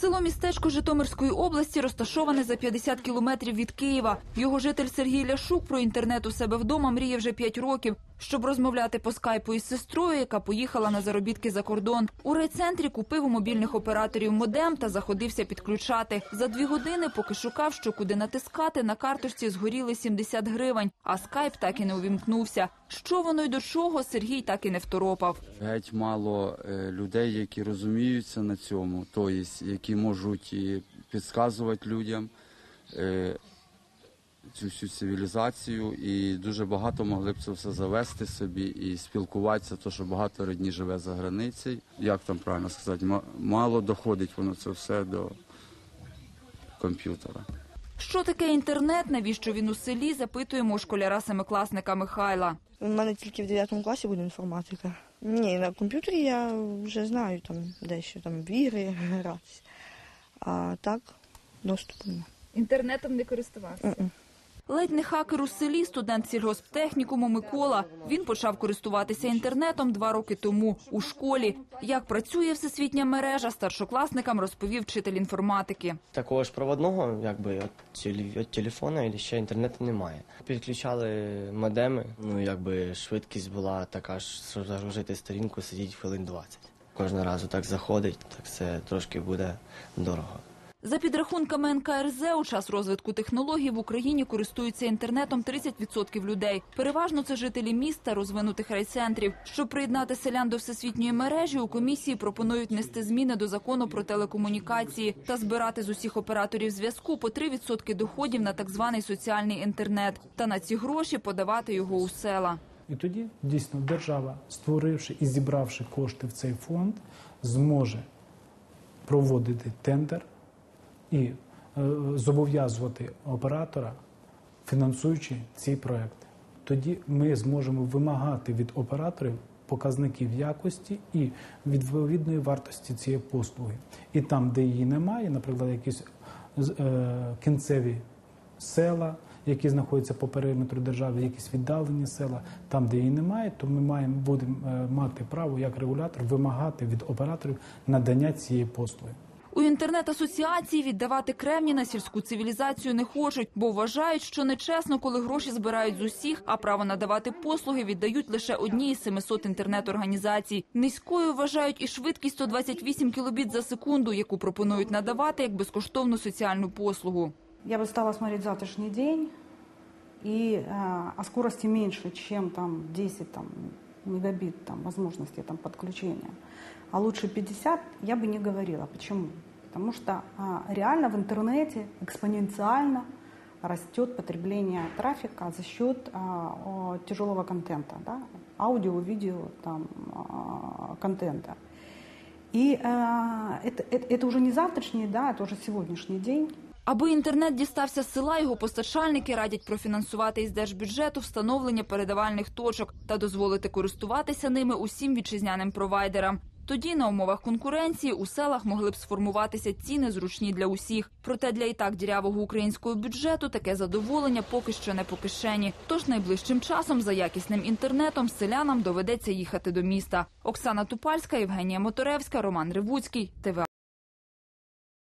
Село містечко Житомирської області розташоване за 50 кілометрів від Києва. Його житель Сергій Ляшук про інтернет у себе вдома мріє вже 5 років, щоб розмовляти по скайпу із сестрою, яка поїхала на заробітки за кордон. У райцентрі купив у мобільних операторів модем та заходився підключати. За дві години, поки шукав, що куди натискати, на карточці згоріли 70 гривень, а скайп так і не увімкнувся. Що воно й до чого, Сергій так і не второпав. Геть мало е, людей, які розуміються на цьому, тобто, які можуть і підказувати людям е, цю всю цивілізацію, і дуже багато могли б це все завести собі і спілкуватися, то що багато родні живе за границею. Як там правильно сказати, ма- мало доходить воно це все до комп'ютера. Що таке інтернет? Навіщо він у селі? Запитуємо у школяра семикласника Михайла. У мене тільки в 9 класі буде інформатика. Ні, на комп'ютері я вже знаю там дещо там в ігри гратися. А так доступу немає. Інтернетом не користувався. Мгм. Ледь не хакер у селі, студент сільгосптехнікуму Микола. Він почав користуватися інтернетом два роки тому у школі. Як працює всесвітня мережа, старшокласникам розповів вчитель інформатики. Такого ж проводного, якби від, теле- від телефона і ще інтернету немає. Підключали модеми, ну якби швидкість була така ж, щоб загрузити сторінку, сидіть хвилин 20. Кожного разу так заходить, так це трошки буде дорого. За підрахунками НКРЗ, у час розвитку технологій в Україні користуються інтернетом 30% людей. Переважно це жителі міст та розвинутих райцентрів. Щоб приєднати селян до всесвітньої мережі, у комісії пропонують нести зміни до закону про телекомунікації та збирати з усіх операторів зв'язку по 3% доходів на так званий соціальний інтернет, та на ці гроші подавати його у села. І тоді дійсно держава, створивши і зібравши кошти в цей фонд, зможе проводити тендер і е, зобов'язувати оператора, фінансуючи ці проекти. Тоді ми зможемо вимагати від операторів показників якості і відповідної вартості цієї послуги. І там, де її немає, наприклад, якісь е, кінцеві села, які знаходяться по периметру держави, якісь віддалені села, там, де її немає, то ми маємо будемо е, мати право як регулятор вимагати від операторів надання цієї послуги. У інтернет-асоціації віддавати кремні на сільську цивілізацію не хочуть, бо вважають, що нечесно, коли гроші збирають з усіх, а право надавати послуги віддають лише одній із 700 інтернет-організацій. Низькою вважають і швидкість 128 кілобіт за секунду, яку пропонують надавати як безкоштовну соціальну послугу. Я бы стала смотреть завтрашний день, и э, о скорости меньше, чем там 10 там, мегабит там, возможности там, подключения, а лучше 50, я бы не говорила. Почему? Потому что а, реально в интернете экспоненциально растет потребление трафика за счет а, о, тяжелого контента, да? аудио, видео, там, а, контента. И а, это, это, это уже не завтрашний, да, это уже сегодняшний день. Аби інтернет дістався з села, його постачальники радять профінансувати із держбюджету встановлення передавальних точок та дозволити користуватися ними усім вітчизняним провайдерам. Тоді на умовах конкуренції у селах могли б сформуватися ціни зручні для усіх. Проте для і так дірявого українського бюджету таке задоволення поки що не по кишені. Тож найближчим часом за якісним інтернетом селянам доведеться їхати до міста. Оксана Тупальська, Євгенія Моторевська, Роман Ривуцький, ТВА.